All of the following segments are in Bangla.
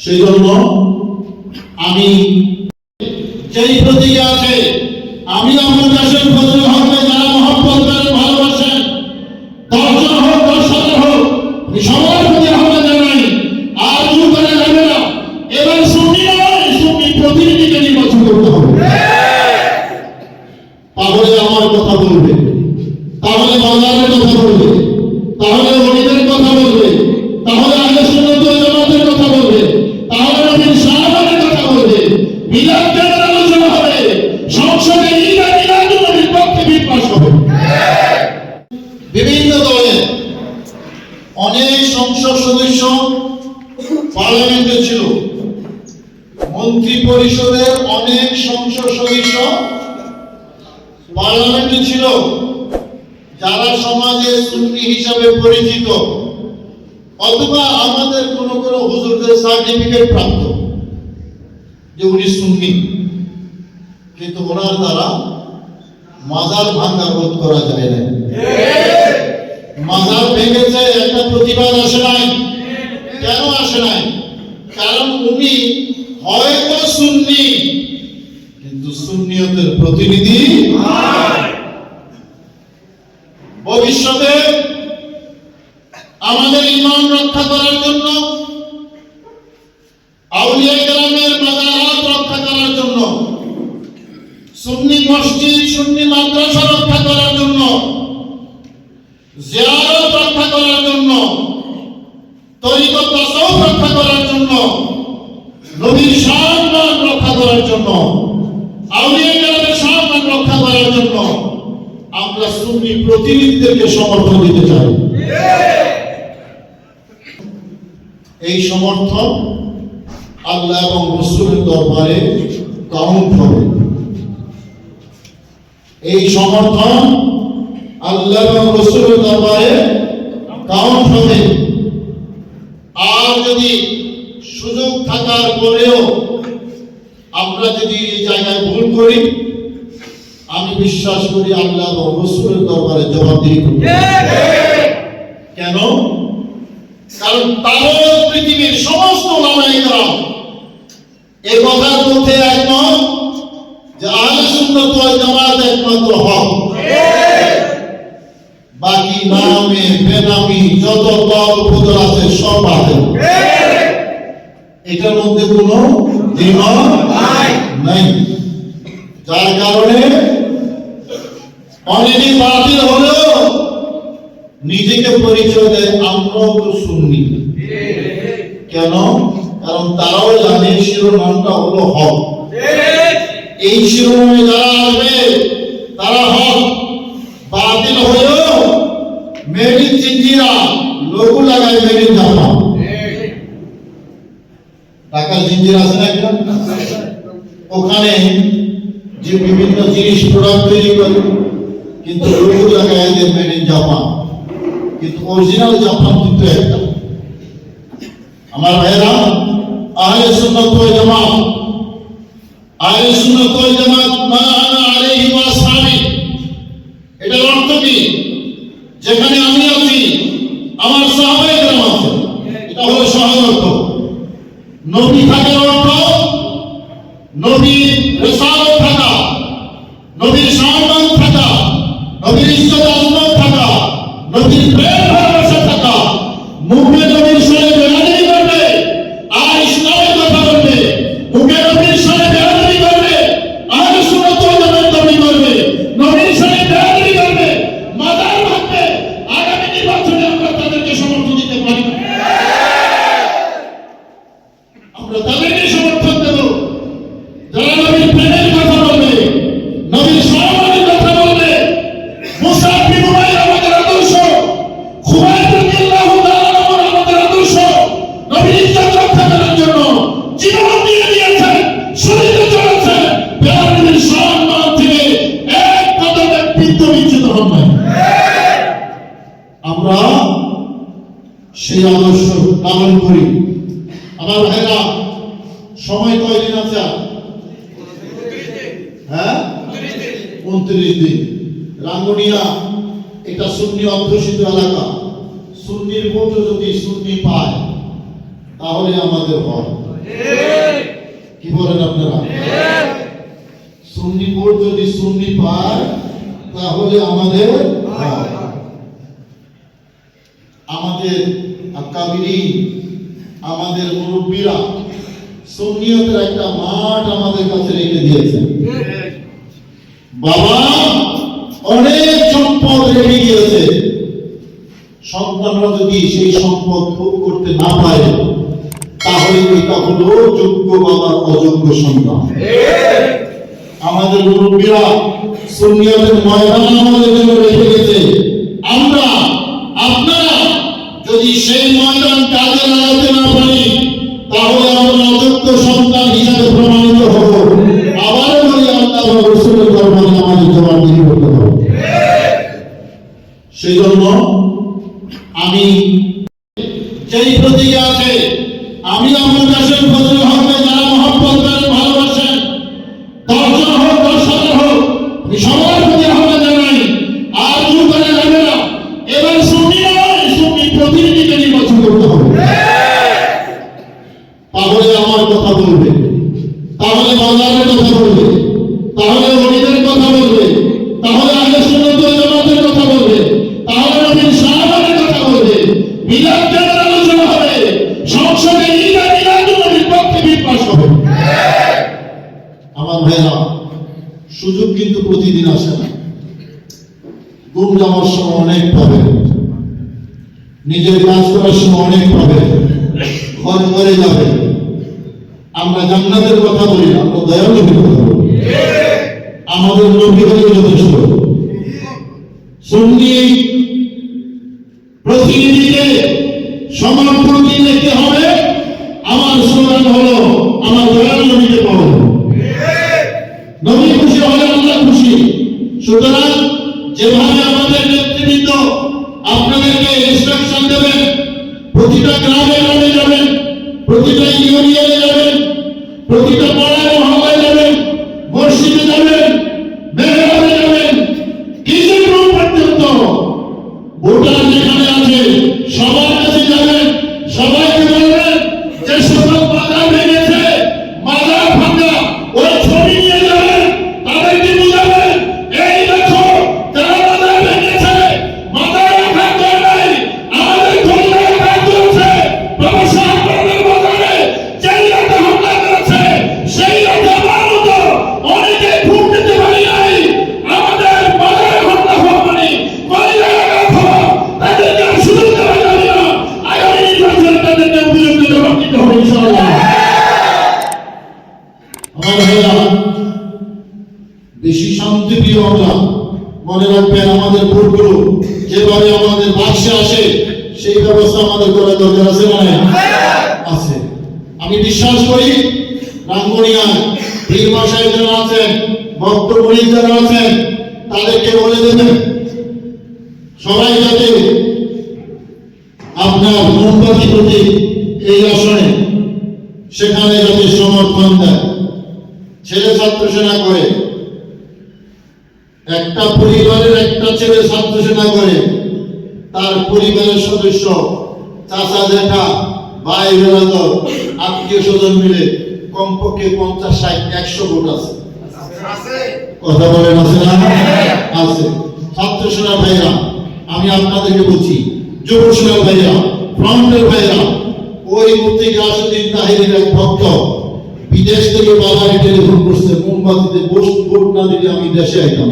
সেই জন্য আমি যেই প্রতীক আছে। আমি আমার দেশের ফজল হককে যারা মহব্বত করেন ভালোবাসেন দশজন হোক দশ হাজার হোক আমি সবার প্রতি আহ্বান জানাই আর জোর করে যাবে না এবার সুন্নি নয় সুন্নি প্রতিনিধিকে নির্বাচন করতে হবে তাহলে আমার কথা বলবে তাহলে বাজারের কথা বলবে তাহলে গরিবের কথা বলবে তাহলে আগে সুন্নত ওয়াল জামাতের কথা বলবে তাহলে নবীর সাহাবাদের কথা বলবে মিলাদ কেমন আলোচনা হবে সংসদে ঈদ আর মিলাদ নবীর পক্ষে বিল পাস হবে বিভিন্ন দলে অনেক সংসদ সদস্য পার্লামেন্টে ছিল মন্ত্রী পরিষদের অনেক সংসদ সদস্য পার্লামেন্টে ছিল যারা সমাজে সুন্নি হিসাবে পরিচিত অথবা আমাদের কোন কোন হুজুরদের সার্টিফিকেট প্রাপ্ত যে উনি সুন্নি কিন্তু ওনার দ্বারা মাজার ভাঙ্গা রোধ করা যায় না। মাজার ভেঙেছে একটা প্রতিবাদ আসে নাই কেন আসে নাই কারণ উনি হয়তো সুন্নি কিন্তু সুন্নিয়তের প্রতিনিধি ভবিষ্যতে আমাদের ইমান রক্ষা করার জন্য আউলিয়া গ্রামের মাজারাত রক্ষা করার জন্য সুন্নি মসজিদ সুন্নি মাদ্রাসা রক্ষা করার জন্য জিয়ারত রক্ষা করার জন্য তরিকত তাসাউফ করার জন্য, নবীর সম্মান রক্ষা করার জন্য, আউলিয়া গ্রামের সম্মান রক্ষা করার জন্য আমরা সুন্নি প্রতিনিধিদেরকে সমর্থন দিতে চাই। এই সমর্থন আল্লাহ এবং রসুলের দরবারে কাউন্ট হবে এই সমর্থন আল্লাহ এবং রসুলের দরবারে কাউন্ট হবে। আর যদি সুযোগ থাকার পরেও আমরা যদি এই জায়গায় ভুল করি, আমি বিশ্বাস করি আল্লাহ এবং রসুলের দরবারে জবাবদিহি করব। কেন? কারণ তাও পৃথিবীর সমস্ত ওলামাইকরাম এ কথার মধ্যে একমত যে আহলে সুন্নাত জামাত একমাত্র হক। বাকি নামে বেনামি যত দল উপদল আছে সব আছে এটার মধ্যে কোনো দ্বিমত নাই। যার কারণে অনেকে বাতিল হলেও নিজেকে পরিচয় দেয় আমরাও তো শুননি কেন? কারণ তারাও জানে শিরোনামটা হলো হক। এই শিরোনামে যারা আসবে তারা হক। বাতিল মেরিন জিঞ্জিরা লোগো লাগায় মেরিন জামা ঢাকার জিঞ্জিরা আছে না ওখানে যে বিভিন্ন জিনিস প্রোডাক্ট তৈরি করে কিন্তু লোগো লাগায় যে মেরিন জাপান কিন্তু অরিজিনাল জাপান কিন্তু একটা আমার ভাইরা আহলে সুন্নাত ওয়াল জামাত আহলে সুন্নাত ওয়াল জামাত মা আনা আলাইহি Não tem pressa. পালন করি। আমার ভাইরা, সময় কয়দিন আছে? হ্যাঁ? উনত্রিশ দিন। রাঙ্গুনিয়া এটা সুন্নি অধ্যুষিত এলাকা। সুন্নির যদি সুন্নি পায়, তাহলে আমাদের হয়। কি বলেন আপনারা? সুন্নি যদি সুন্নি পায়, তাহলে আমাদের আমাদের আকাবিরি আমাদের মুরব্বীরা সুন্নিয়তের একটা মাঠ আমাদের কাছে রেখে দিয়েছেন বাবা অনেক সম্পদ রেখে গিয়েছে। সন্তানরা যদি সেই সম্পদ ভোগ করতে না পারে, তাহলে এটা হলো যোগ্য বাবার অযোগ্য সন্তান? আমাদের মুরব্বীরা সুন্নিয়তের ময়দান আমাদের জন্য রেখে গেছে আমরা আপনারা যদি সেই ময়দান কাজে লাগাতে না পারি তাহলে আমরা অযোগ্য সন্তান হিসাবে প্রমাণিত হব আবারও বলি আল্লাহ এবং রসুলের দরবারে আমাদের জবাবদিহি করতে হবে সেই জন্য আমি যেই প্রতীকে আছে আমি আমার দেশের ফজল হককে যারা মহব্বত করেন ভালোবাসেন দশজন হোক দশ হাজার হোক আমি সবার প্রতি আহ্বান জানাই আর কেউ করে যাবে না এবার সুন্নি নয় সুন্নি প্রতিনিধিকে নির্বাচন করতে হবে তাহলে আমার কথা বলবে তাহলে বাজারের কথা বলবে তাহলে অলিদের কথা বলবে তাহলে আগে সুন্নত জামাতের কথা বলবে তাহলে নবীন সাহাবাদের কথা বলবে মিলাদ কেনার আলোচনা হবে সংসদে ঈদ আর মিলাদুল নবীর পক্ষে বিল পাস হবে আমার ভাইরা সুযোগ কিন্তু প্রতিদিন আসে না গুম যাওয়ার সময় অনেক পাবে নিজের কাজ করার সময় অনেক পাবে ঘর মরে যাবে। আমরা জান্নাতের কথা বলি আমরা দয়ালু আমাদের নবী হলে যথেষ্ট প্রতিনিধিকে সমান হবে। আমার স্লোগান হলো, আমার দয়ালু নবীকে পাবো নবী খুশি হলে আল্লাহ খুশি। সুতরাং প্রতিটা গ্রামে গ্রামে যাবেন প্রতিটা ইউনিয়নে যাবেন প্রতিটা যারা আছেন বক্তব্য যারা আছেন তাদেরকে বলে দেবেন। সবাই যাতে আপনার মোমবাতি প্রতি এই আসনে সেখানে যাতে সমর্থন দেয়। ছেলে ছাত্র সেনা করে, একটা পরিবারের একটা ছেলে ছাত্র সেনা করে, তার পরিবারের সদস্য, চাচা জেঠা ভাই আত্মীয় স্বজন মিলে কমপক্ষে পঞ্চাশ ষাট একশো ভোট আছে। কথা বলেন আছে না? আছে। ছাত্র সেনা ভাইরা আমি আপনাদেরকে বলছি যুব সেনা ভাইরা ফ্রন্টের ভাইরা ওই মুক্তি গাছুদ্দিন তাহিরের এক ভক্ত বিদেশ থেকে বাবারে টেলিফোন করছে মোমবাতিতে বস ভোট না দিলে আমি দেশে আইতাম।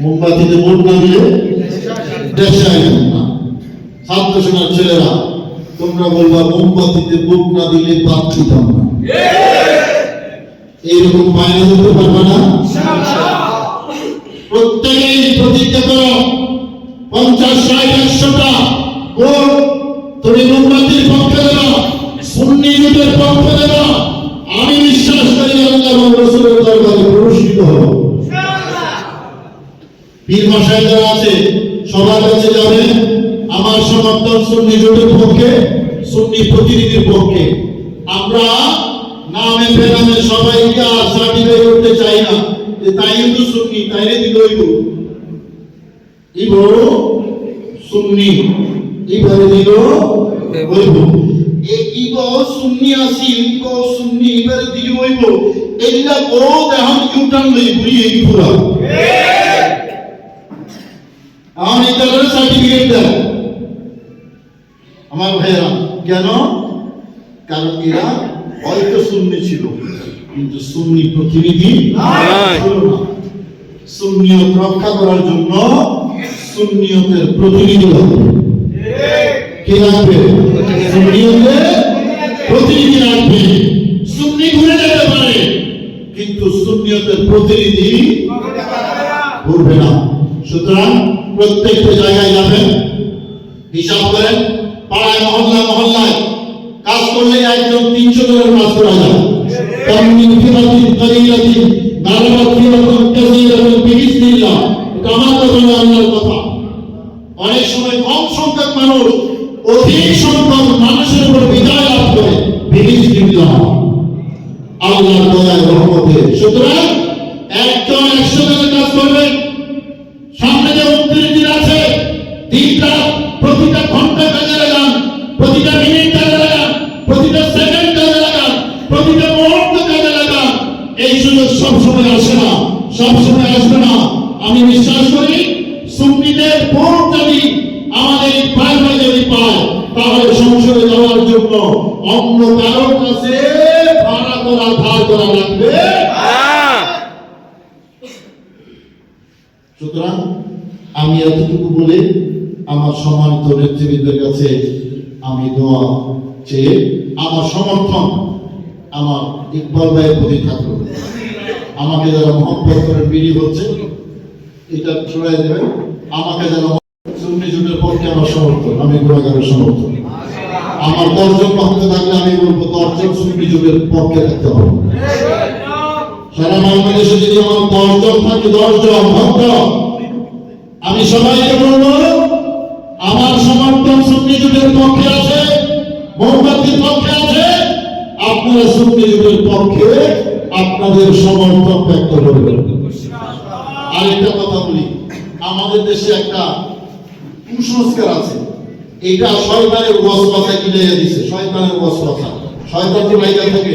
মোমবাতিতে ভোট না দিলে দেশে আইতাম না। ছাত্র সেনার ছেলেরা তোমরা বলবা মোমবাতিতে ভোট না দিলে দিতাম না। এইরকম বায়না দিতে পারবে না? প্রত্যেকেই প্রতিজ্ঞা পঞ্চাশ, ষাট, একশোটা তুমি মোমবাতির পক্ষে সুন্নি পক্ষে আমি বিশ্বাস করি আল্লাহ রসুলের দরবারে হব। পীর মশাই যারা আছে, সবার কাছে যাবে আমার সমর্থন সুন্নি জোটের পক্ষে সুন্নি প্রতিনিধির পক্ষে আমরা নামে ফেরামে সবাইকে আর সার্টিফাই করতে চাই না যে তাই কিন্তু সুন্নি তাইরে দিল ইবো ইবো সুন্নি এইভাবে দিল? হইব এই ইব সুন্নি আসি ইব সুন্নি এবারে দিল হইব এগুলা বহুত এখন ইউটার্ন লই ঘুরি এই পুরা এখন এটা সার্টিফিকেট দেয় আমার ভাইয়েরা কেন? কারণ এরা হয়তো সুন্নি ছিল কিন্তু সুন্নি প্রতিনিধি সুন্নিয়ত রক্ষা করার জন্য সুন্নিয়তের প্রতিনিধি হবে। কে রাখবে সুন্নিয়তের প্রতিনিধি রাখবে সুন্নি ঘুরে যেতে পারে, কিন্তু সুন্নিয়তের প্রতিনিধি ঘুরবে না। সুতরাং প্রত্যেকটা জায়গায় যাবেন, হিসাব করেন, পাড়ায় আল্লাহর দয়ার রহমতে। সুতরাং সুতরাং আমি এতটুকু বলে আমার সম্মানিত নেতৃবৃন্দের কাছে আমি দোয়া চেয়ে আমার সমর্থন আমার ইকবাল ভাইয়ের প্রতি থাকল। আমাকে যারা মহব্বত করে বিড়ি হচ্ছে এটা ছড়াই দেবেন। আমাকে যারা সুন্নি জুটের পক্ষে আমার সমর্থন, আমি গুণাগারের সমর্থন। আমার দশজন ভক্ত থাকলে আমি বলব দশজন সুন্নি যুগের পক্ষে থাকতে হবে। সারা বাংলাদেশে যদি আমার দশজন থাকে, দশজন ভক্ত আমি সবাইকে বলব, আমার সমর্থন সুন্নি যুগের পক্ষে আছে, মোমবাতির পক্ষে আছে, আপনারা সুন্নি যুগের পক্ষে আপনাদের সমর্থন ব্যক্ত করবেন। আরেকটা কথা বলি, আমাদের দেশে একটা কুসংস্কার আছে এটা শয়তানের ওয়াসওয়াসা কিনে দিছে, শয়তানের ওয়াসওয়াসা। শয়তান তো লাইগা থাকে।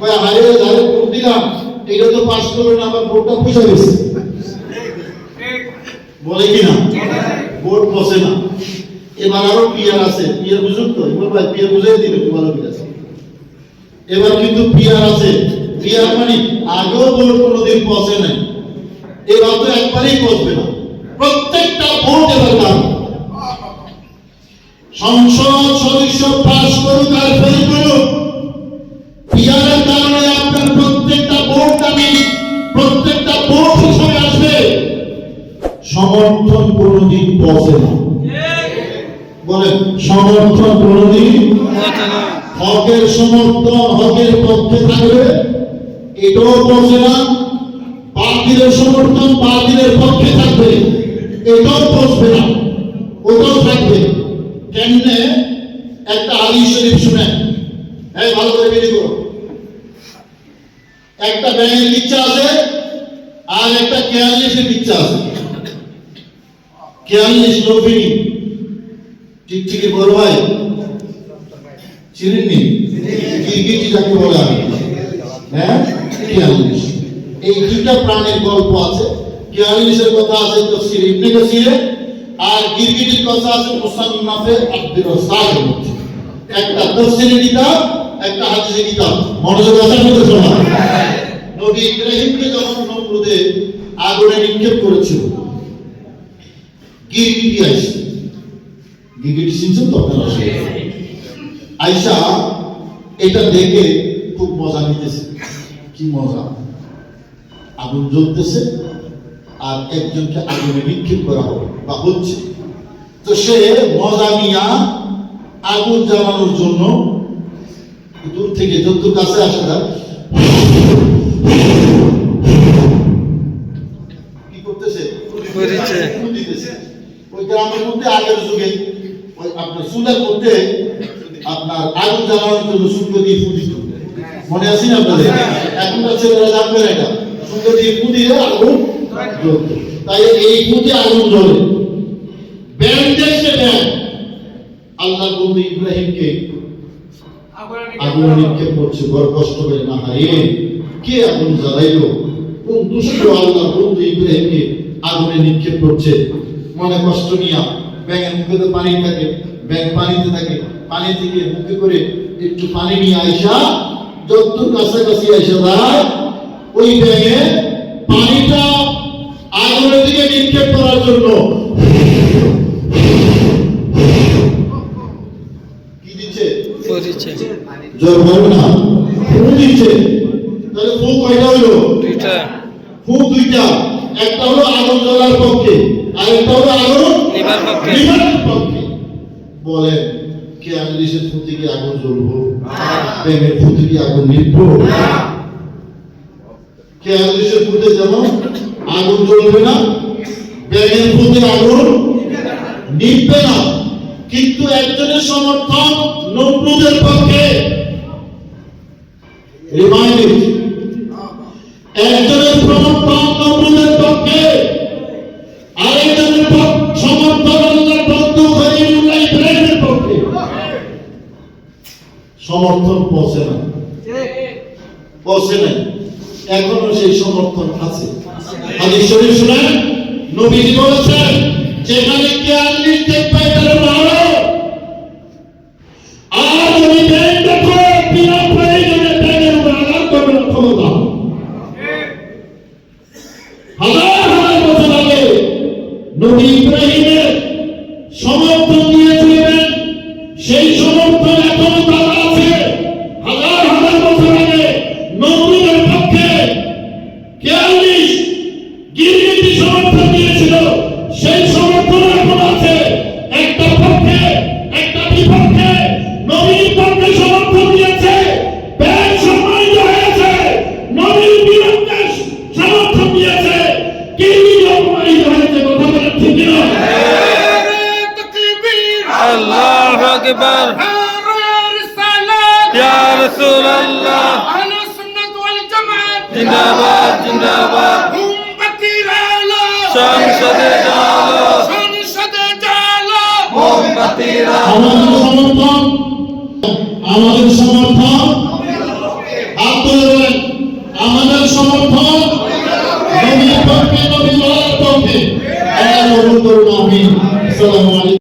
কয় আরে যারে দিলাম। এটা তো পাস করল না আমার ভোটটা পুষে গেছে। বলে কি না? ভোট বসে না। এবার আরও পিয়ার আছে, পিয়ার বুঝুন তো। এবার ভাই, পিয়ার বুঝাই দিবে একটু ভালো করে এবার কিন্তু পিয়ার আছে। পিয়ার মানে আগেও ভোট কোনোদিন বসে নাই। এবার তো একবারেই বসবে না। প্রত্যেকটা ভোট এবার সংসদ না বলেন সমর্থন কোনোদিন হকের হকের পক্ষে থাকবে। এটাও বসে না। বাতিলের সমর্থন বাতিলের পক্ষে থাকবে। এটাও বসবে না। ওটাও থাকবে। কেমনে? একটা আলী শরীফ শুনেন। হ্যাঁ ভালো করে বেরিয়ে করো। একটা ব্যাঙের ইচ্ছা আছে আর একটা কেয়ারলেসের ইচ্ছা আছে। কেয়ারলেস লোভিনী ঠিক ঠিক বড় ভাই। চিনেননি? গিরগিটি যাকে বলে আমি? হ্যাঁ? কেয়ারলেস এই দুইটা প্রাণের গল্প আছে। কেয়ারলেসের কথা আছে তফসির ইবনে কাসিরে আর গিরগিটির কথা আছে মুসান্নাফে আব্দুর রাজ্জাকের একটা তফসিরের কিতাব, একটা হাদিসের কিতাব। মনোযোগ আছে মধ্যে শোনা নবী ইব্রাহিমকে যখন নমরুদে আগুনে নিক্ষেপ করেছিল গিরগিটি আইসে গিরগিটি চিনছেন তো আপনারা? আইসা এটা দেখে খুব মজা নিতেছে। কি মজা? আগুন জ্বলতেছে আর একজনকে আগুনে নিক্ষেপ করা হবে বা হচ্ছে। তো সে মজা নিয়া আগুন জ্বালানোর জন্য দূর থেকে যত কাছে আসা যায় কি করতেছে করেছে। ফুল দিতেছে। ওই গ্রামের মধ্যে, আগের যুগে ওই আপনার চুলের মধ্যে আপনার আগুন জ্বালানোর জন্য সুন্দর দিয়ে দিত। মনে আছে না আপনাদের? এখনকার ছেলেরা জানবে না এটা। সুন্দর দিয়ে দিলে আগুন। তাই এই ফুটে আগুন ব্যান্ড দেখছে ব্যান্ড বলতে ইব্রাহিমকে আগুনে নিক্ষেপ করছে, বড় কষ্ট করে না হারিয়ে। কে আগুন জ্বালাইলো? কোন দুষ্ট আল্লাহ বন্ধু ইব্রাহিমকে আগুনে নিক্ষেপ করছে? মনে কষ্ট নিয়া ব্যাঙের মুখে তো পানি থাকে ব্যাঙ পানিতে থাকে। পানি থেকে মুখে করে একটু পানি নিয়ে আইসা যত কাছাকাছি আইসা যায় ওই ব্যাঙে পানিটা আগুনের দিকে নিক্ষেপ করার জন্য। কি দিচ্ছে? জোর বলবে না। ফু দিচ্ছে। তাহলে ফু কয়টা হইল দুইটা। ফু দুইটা। একটা হলো আগুন জ্বলার পক্ষে। আর আগুন নিবার পক্ষে। বলেন কে থেকে আগুন জ্বলবো। প্রেমের থেকে আগুন কে আংলিশের ফুতে যেমন আগুন জ্বলবে না ফুতে আগুন না। কিন্তু একজনের সমর্থন নমরুদের পক্ষে। রিমাইন্ড একজনের সমর্থন আছে। হাদিস শরীফ শুনেন। নবীজি বলেছেন, যেখানে জ্ঞান নির্দেশ পায় তারা মারো আর যদি ব্যাংক দেখো বিনা প্রয়োজনে ব্যাংকের উপর আঘাত করবে না ক্ষমতা। হাজার হাজার বছর আগে নবী ইব্রাহিমের আকবার। জিন্দাবাদ জিন্দাবাদ। সংসদে চলো মোমবাতিরা আমাদের সমর্থন আমাদের সমর্থন আমাদের সমর্থন নবীর পক্ষে নবী পক্ষে আল্লাহ আমিন। আসসালামু আলাইকুম।